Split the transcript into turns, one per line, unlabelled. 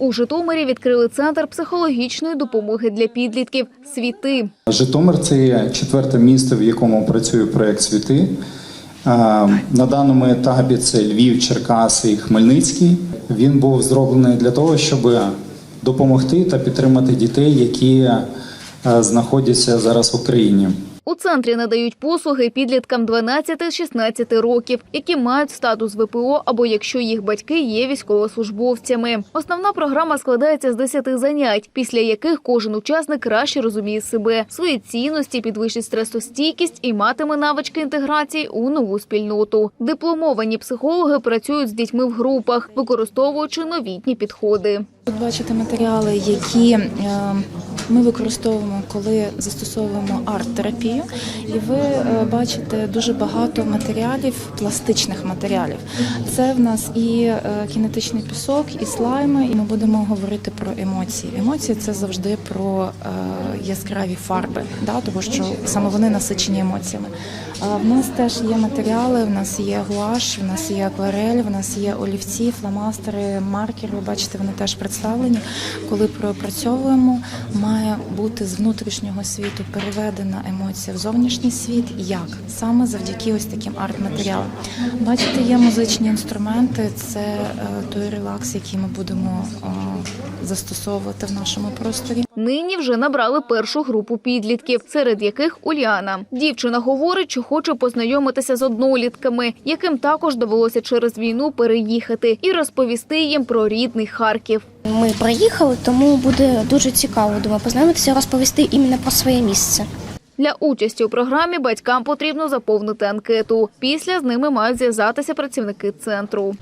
У Житомирі відкрили центр психологічної допомоги для підлітків Світи.
Житомир це є четверте місто, в якому працює проєкт Світи. На даному етапі це Львів, Черкаси і Хмельницький. Він був зроблений для того, щоб допомогти та підтримати дітей, які знаходяться зараз в Україні.
У центрі надають послуги підліткам 12-16 років, які мають статус ВПО або якщо їх батьки є військовослужбовцями. Основна програма складається з 10 занять, після яких кожен учасник краще розуміє себе, свої цінності, підвищить стресостійкість і матиме навички інтеграції у нову спільноту. Дипломовані психологи працюють з дітьми в групах, використовуючи новітні підходи.
Тут бачите матеріали, які е, ми використовуємо, коли застосовуємо арт-терапію, і ви е, бачите дуже багато матеріалів, пластичних матеріалів. Це в нас і е, кінетичний пісок, і слайми, і ми будемо говорити про емоції. Емоції це завжди про е, яскраві фарби, да, тому що саме вони насичені емоціями. В нас теж є матеріали, в нас є гуаш, в нас є акварель, в нас є олівці, фломастери, маркери. Ви Бачите, вони теж представлені. Коли пропрацьовуємо, має бути з внутрішнього світу переведена емоція в зовнішній світ. Як саме завдяки ось таким арт-матеріалам. Бачите, є музичні інструменти. Це е, той релакс, який ми будемо е, застосовувати в нашому просторі.
Нині вже набрали першу групу підлітків, серед яких Уляна. Дівчина говорить, що хоче познайомитися з однолітками, яким також довелося через війну переїхати, і розповісти їм про рідний Харків.
Ми приїхали, тому буде дуже цікаво думаю, познайомитися, розповісти іменно про своє місце.
Для участі у програмі батькам потрібно заповнити анкету. Після з ними мають зв'язатися працівники центру.